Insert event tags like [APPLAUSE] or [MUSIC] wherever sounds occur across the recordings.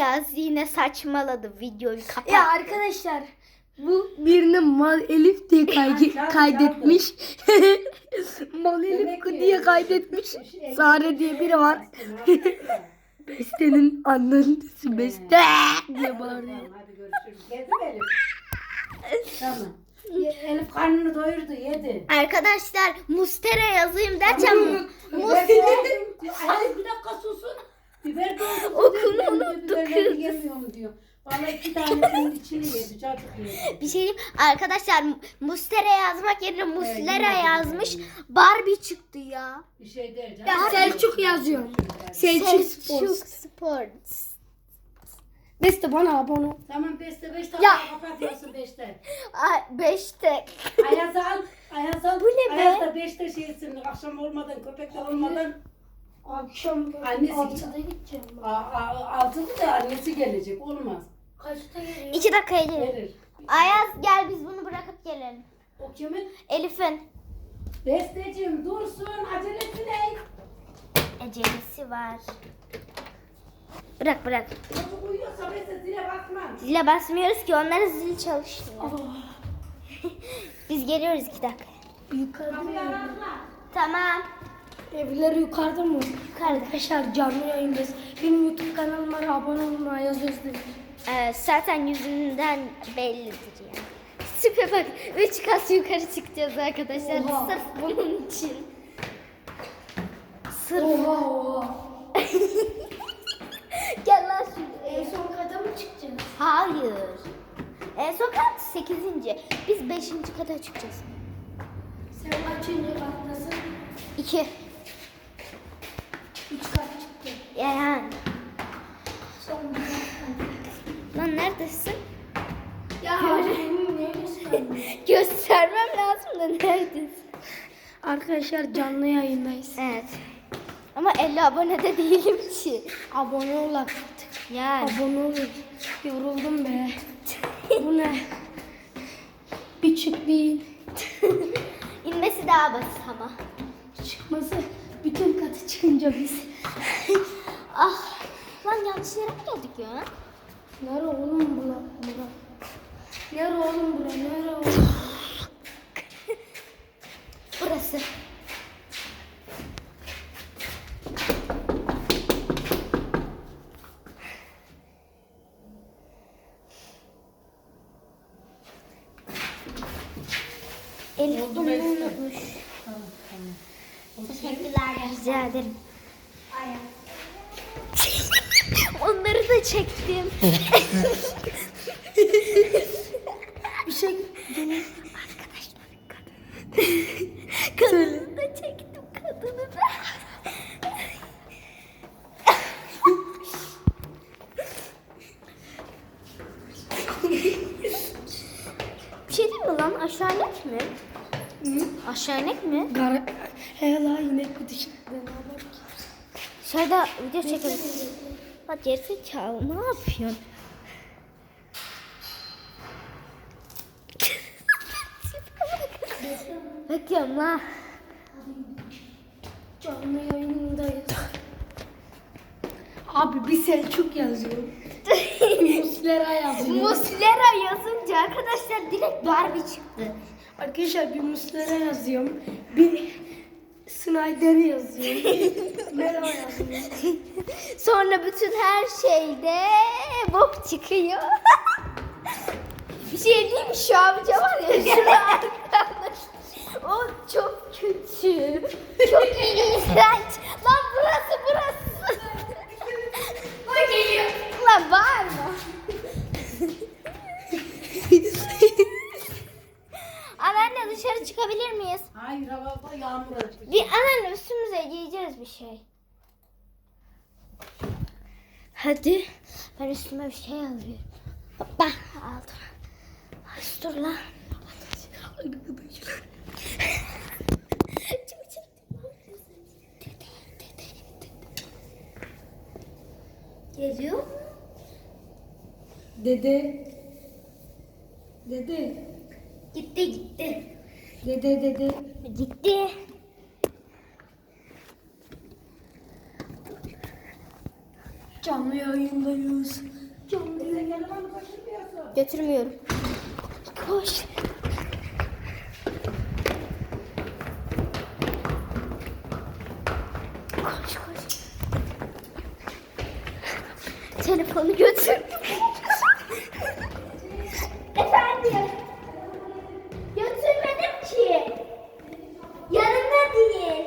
Yaz yine saçmaladı videoyu kapat. Ya arkadaşlar bu birine mal Elif diye Çaldı, kaydetmiş. [LAUGHS] mal Elif diye kaydetmiş. [LAUGHS] Sare diye biri var. [LAUGHS] Beste'nin annesi Beste diye bağırıyor. Tamam, hadi görüşürüz. Yedi mi Elif? tamam. Elif karnını doyurdu yedi. Arkadaşlar Mustera yazayım derken Vallahi iki tanesinin içini yedi. Çocuk yedi. bir şey diyeyim. Arkadaşlar Mustera yazmak yerine Muslera yine yazmış. Barbie çıktı ya. Bir şey canım. Ya Selçuk yazıyorum. Selçuk Sports. Sports. Beste bana abone ol. Tamam beste beş Ya. tane kapatıyorsun beşte. [LAUGHS] Ay, beşte. Ayaz al. Ayaz al. Bu ne be? Ayaz da beşte şeysin. Akşam olmadan köpekler olmadan. Akşam Annesi- altıda gideceğim. A, a, altıda da annesi gelecek. Olmaz. Kaçta geliyor? İki dakikaya gelin. Verir. Ayaz gel biz bunu bırakıp gelelim. O kimin? Elif'in Besteciğim dursun. Acelesi ne? ecelisi var. Bırak bırak. Çocuk uyuyorsa beste zile basmam. Zile basmıyoruz ki onların zil çalışmıyor. [LAUGHS] Biz geliyoruz iki dakika. Yukarıda mı? Tamam. Evler yukarıda mı? Yukarıda. Arkadaşlar canlı yayındayız. Benim YouTube kanalıma abone olmayı Ayaz Özdemir. Ee, zaten yüzünden bellidir yani. Süper bak. Üç kas yukarı çıkacağız arkadaşlar. Oha. Sırf bunun için. Sırf. Oha oha. [LAUGHS] Gel lan şuraya. En son kata mı çıkacağız? Hayır. En son kat sekizinci. Biz beşinci kata çıkacağız. Sen kaçıncı kattasın? İki. Üç kat çıktı. Yani. Son bir. Lan neredesin? Ya? [LAUGHS] Göstermem lazım da neredesin? Arkadaşlar canlı yayındayız. Evet. Ama 50 abone de değilim ki. Abone ol artık. Yani. Abone ol. Yoruldum be. [LAUGHS] Bu ne? Bir çık bir in. [LAUGHS] İnmesi daha basit ama. Çıkması bütün katı çıkınca biz. Ah. Lan yanlış yere mi geldik ya? Nere oğlum bura? bura? Nere oğlum bura? Nere oğlum? Burası. Elif bunu unutmuş. Teşekkürler. Rica ederim. Onları da çektim. Bir şey Kadını da çektim kadını da. Bir şey değil mi lan? Aşağı inek mi? Aşağı inek mi? Gar He la inek bu dışarıda ne var ki? Dışarıda video çekelim. Bak gerizekalı ne yapıyorsun? Bakıyorum la. Canlı yayındayız. Abi bir Selçuk yazıyor. Muslera yazıyor. Muslera yazınca arkadaşlar direkt Barbie çıktı. Arkadaşlar bir Muslera yazıyorum. Bir Snyder yazıyor. [LAUGHS] Merhaba yazıyor. Sonra bütün her şeyde bok çıkıyor. [LAUGHS] bir şey diyeyim mi? Şu amca var ya şurada arkadaş. O çok kötü. Çok iğrenç. Lan [LAUGHS] burası burası. Bak geliyor. Lan bağırma. Anneanne dışarı çıkabilir miyiz? Hayır hava yağmur açmış. Bir anneanne üstümüze giyeceğiz bir şey. Hadi. Ben üstüme bir şey alıyorum. Hoppa aldım. Ay, Dur lan. [LAUGHS] Geliyor mu? Dede. Dede. Gitti gitti. Dede dede. Gitti. Canlı yayındayız. Canlı yayın. Götürmüyorum. Koş. Koş koş. Telefonu götür. Efendim. Götürmedim ki. Yanında değil.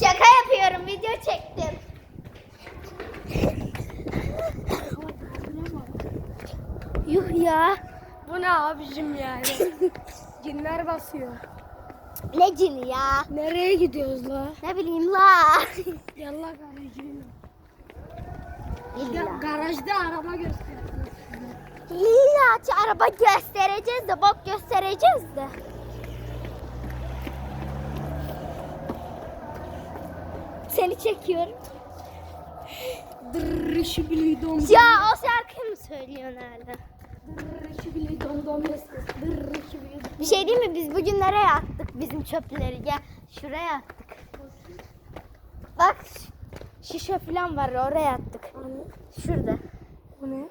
Şaka yapıyorum. Video çektim. Yuh ya. Bu ne abicim yani? Cinler basıyor. Ne cini ya? Nereye gidiyoruz la? Ne bileyim la. [LAUGHS] Yallah garajım. İlla. Garajda araba gösteriyor. İlla araba göstereceğiz de bok göstereceğiz de. Seni çekiyorum. Dırrrr şibili dom. Ya o şarkıyı mı söylüyorsun hala? Bir şey değil mi? Biz bugün nereye attık bizim çöpleri? Gel şuraya attık. Bak şişe falan var oraya attık. Şurada. Bu ne?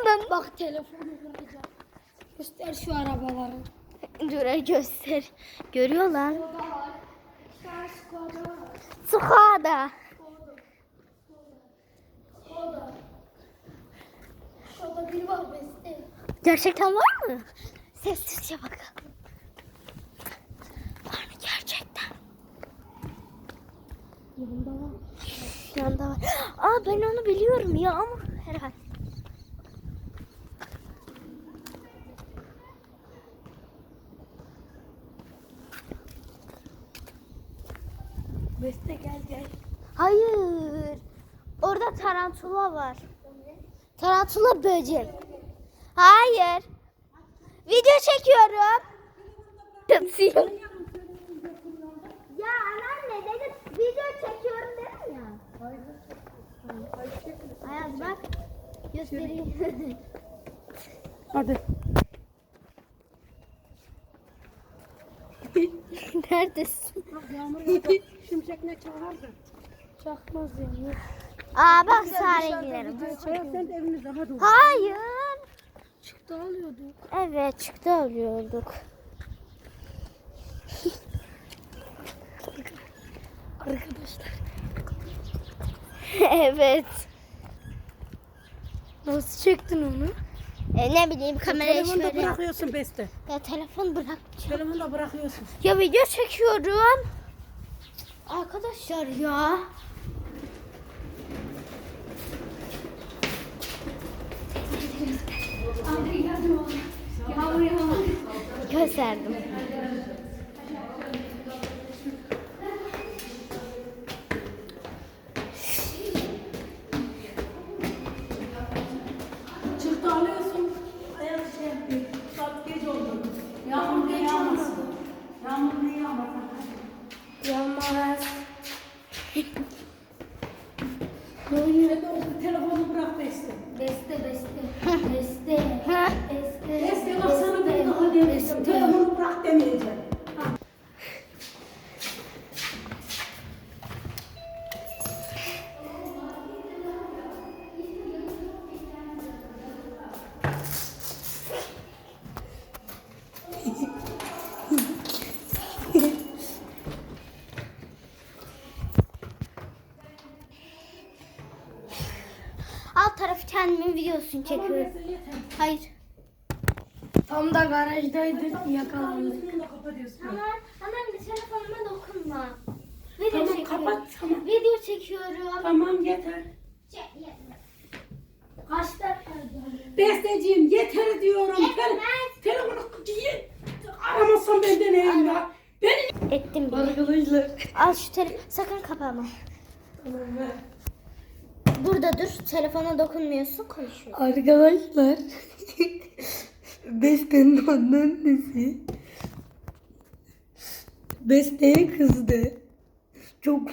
Aman Bak telefonu kıracağım. Göster şu arabaları. Dur göster. Görüyor lan. İşte Skoda var. Skoda. Skoda. Gerçekten var mı? Sessizce bakalım. Var mı gerçekten? Yanında var. Yanda var. Aa ben onu biliyorum ya ama herhalde. Beste gel gel. Hayır. Orada tarantula var. Tarantula böcek. Hayır. Video çekiyorum. Yatsıyor. Ya anneanne dedim video çekiyorum dedim ya. Ayaz bak. Göstereyim. Hadi. [LAUGHS] Neredesin? Şimşek ne çağırdı? Çakmaz yani. Aa bak. Hayat sen. Hayır. Çıktı alıyorduk. Evet çıktı alıyorduk. Arkadaşlar. evet. Nasıl çektin onu? E, ne bileyim kamerayı Telefonu da şöyle. bırakıyorsun Beste. Ya telefon bırak. Telefonu da bırakıyorsun. Ya video çekiyorum. Arkadaşlar ya. Gösterdim. Sen de o telefonu bırak Beste. Beste beste. Beste. Ha? Beste. Beste bak sana bir daha demeyeceğim. Telefonu bırak demeyeceğim. Videosunu çekiyorum. Hayır. Tam da garajdaydık yakalandık. Aman aman bir telefonuma dokunma. Video Tamam çekiyorum. kapat tamam. Video çekiyorum. Tamam yeter. Çek, ye- Kaç dakika? Besteciğim yeter diyorum. Yetmez. telefonu. Aramazsan benden neyim ya. Beni Ettim bile. Arkadaşlar. Al şu telefonu. Sakın kapama. Tamam ver. Burada dur. Telefona dokunmuyorsun. Konuşuyor. Arkadaşlar. [LAUGHS] Beste'nin annesi. Beste'ye kızdı. Çok.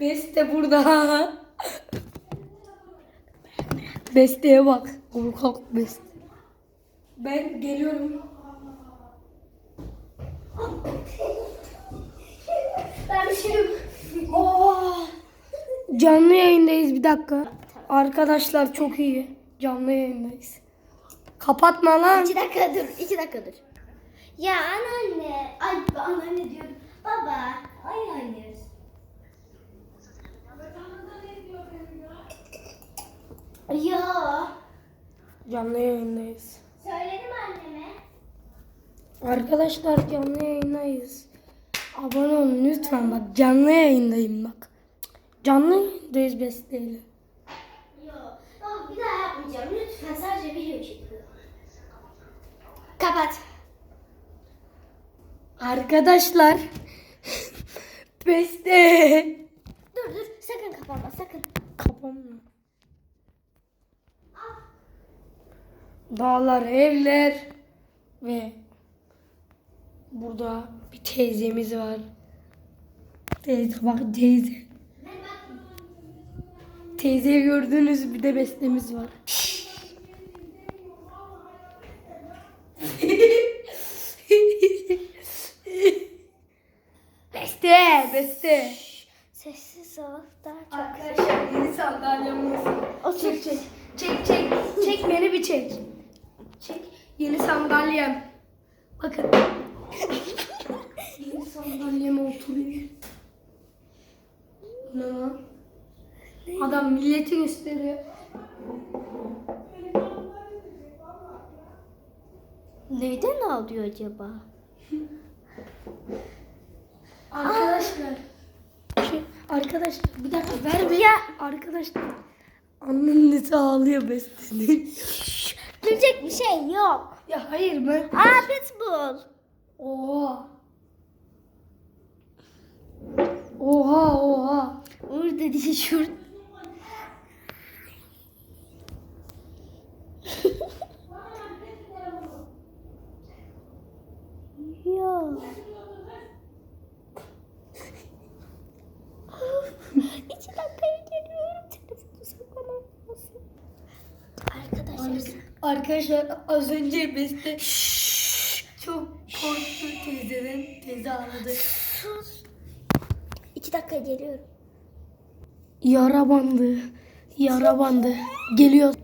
Beste burada. Beste'ye bak. Korkak Beste. Ben geliyorum. Ben bir şey Canlı yayındayız bir dakika. Arkadaşlar çok iyi. Canlı yayındayız. Kapatma lan. İki dakika dur, iki dakika dur. Ya anneanne, ay anneanne diyorum. Baba, ay hayır. Ya, Canlı yayındayız. söyledim anneme. Arkadaşlar canlı yayındayız. Abone olun lütfen bak canlı yayındayım bak. Canlı yayındayız besteyle. Yok, baba bir daha yapmayacağım. Lütfen sadece video çekiyorum. Kapat. Arkadaşlar [LAUGHS] beste. Dur dur, sakın kapatma, sakın. Kapanma. Dağlar, evler ve burada bir teyzemiz var. Teyze bak teyze. Teyzeyi gördünüz bir de bestemiz var. beste, beste. Sessiz ol, daha çok. Arkadaşlar yeni sandalyemiz. Çek çek. Çek çek. Çek beni bir çek. Çek. Yeni sandalyem. Bakın. [LAUGHS] yeni sandalyeme oturuyor. Ne? Adam milleti gösteriyor. Neyden alıyor acaba? [LAUGHS] Arkadaşlar. Şey, arkadaşlar bir dakika ver be. Ya. Arkadaşlar. Annesi ağlıyor bestenin. Gülecek bir şey yok. ya hayır ben. Aa pitbull. Oha. Oha oha. Uğur dedi şur. Yok. İki dakikaya geliyorum. Telefonu saklamam lazım. Arkadaşlar. Arkadaşlar az önce beste çok korktu teyzeden. Teyze ağladı. Sus. İki dakika geliyorum. Yara bandı. Yara bandı. Geliyor.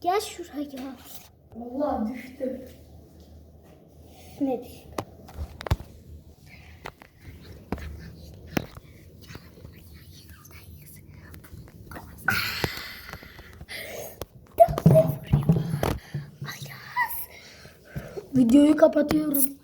Gel şuraya. Allah düştü. Ne düşün? Videoyu kapatıyorum.